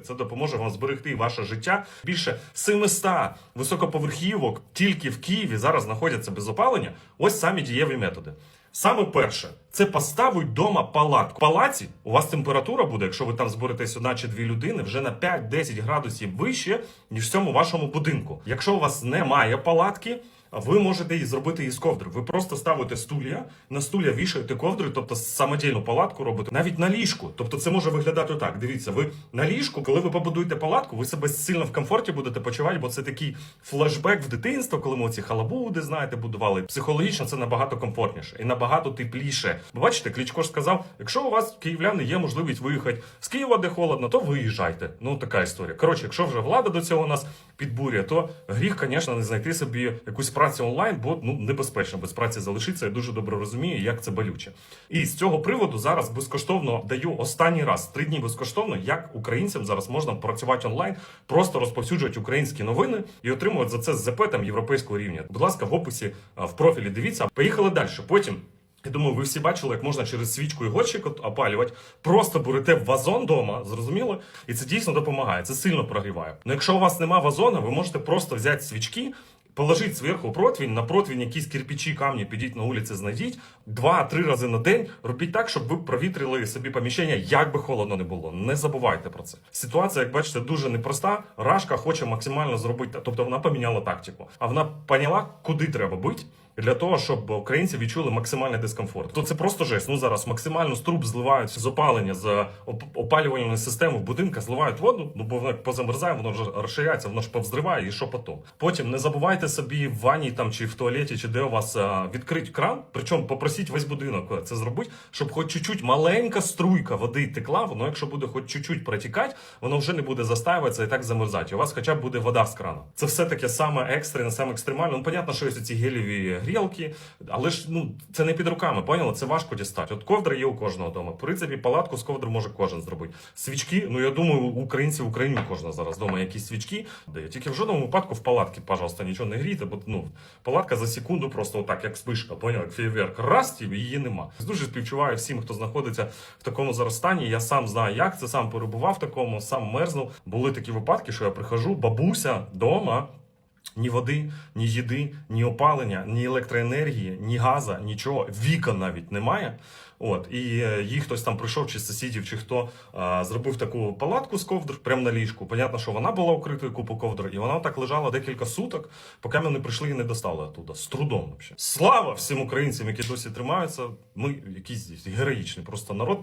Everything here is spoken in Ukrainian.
Це допоможе вам зберегти ваше життя. Більше 700 високоповерхівок тільки в Києві зараз знаходяться без опалення. Ось самі дієві методи. Саме перше, це поставить вдома палатку. В палаці у вас температура буде, якщо ви там зберетесь одна чи дві людини, вже на 5-10 градусів вище, ніж в цьому вашому будинку. Якщо у вас немає палатки, ви можете її зробити із ковдри. Ви просто ставите стулья, на стулья вішаєте ковдри, тобто самодільну палатку робите, навіть на ліжку. Тобто це може виглядати так. Дивіться, ви на ліжку, коли ви побудуєте палатку, ви себе сильно в комфорті будете почувати, бо це такий флешбек в дитинство, коли ми ці халабуди, знаєте, будували. Психологічно це набагато комфортніше і набагато тепліше. Бачите, Кличко ж сказав: якщо у вас київляни є можливість виїхати з Києва, де холодно, то виїжджайте. Ну така історія. Коротше, якщо вже влада до цього нас підбурює, то гріх, звісно, не знайти собі якусь працю онлайн, бо ну небезпечно без праці залишитися. Я дуже добре розумію, як це болюче. І з цього приводу зараз безкоштовно даю останній раз три дні безкоштовно, як українцям зараз можна працювати онлайн, просто розповсюджувати українські новини і отримувати за це ЗП там європейського рівня. Будь ласка, в описі в профілі дивіться. Поїхали далі. Потім. Я думаю, ви всі бачили, як можна через свічку і горщик опалювати. Просто берете вазон вдома, зрозуміло? І це дійсно допомагає. Це сильно прогріває. Ну якщо у вас нема вазона, ви можете просто взяти свічки. Положіть зверху противень, на противень якісь кирпичі, камні, підіть на вулиці, знайдіть два-три рази на день. Робіть так, щоб ви провітрили собі поміщення, як би холодно не було. Не забувайте про це. Ситуація, як бачите, дуже непроста. Рашка хоче максимально зробити, тобто вона поміняла тактику, а вона поняла, куди треба бити. Для того щоб українці відчули максимальний дискомфорт, то це просто жесть. Ну зараз максимально з труб зливають з опалення з оп- опалювальної системи в будинках, зливають воду. Ну бо воно позамерзає, воно вже розширяється, воно ж повзриває, і що потім. Потім не забувайте собі в ванні там чи в туалеті, чи де у вас відкрить кран. Причому попросіть весь будинок це зробити, щоб хоч чуть-чуть маленька струйка води текла. Воно, якщо буде хоч чуть-чуть протікати, воно вже не буде застаюватися і так замерзати. У вас хоча б буде вода з крана. Це все таке саме екстрене, саме екстремальне. Ну, понятно, що є ці геліві грілки, але ж ну це не під руками, поняли? Це важко дістати. От ковдра є у кожного вдома. В принципі, палатку з ковдри може кожен зробити. Свічки, ну я думаю, українців в Україні кожна зараз вдома якісь свічки. Де тільки в жодному випадку в палатки, пожалуйста, нічого не грійте, бо ну палатка за секунду просто отак, як спишка, поняв, як фейерверк. Раз і її нема. Дуже співчуваю всім, хто знаходиться в такому зараз стані. Я сам знаю, як це сам перебував в такому, сам мерзнув. Були такі випадки, що я прихожу, бабуся вдома. Ні води, ні їди, ні опалення, ні електроенергії, ні газа, нічого. Вікон навіть немає. От і е, їй хтось там прийшов, чи сусідів, чи хто а, зробив таку палатку з ковдр прямо на ліжку. Понятно, що вона була укритою купу ковдр, і вона так лежала декілька суток, поки ми не прийшли і не достали оттуда. З трудом вообще. Слава всім українцям, які досі тримаються. Ми якісь героїчні, просто народ.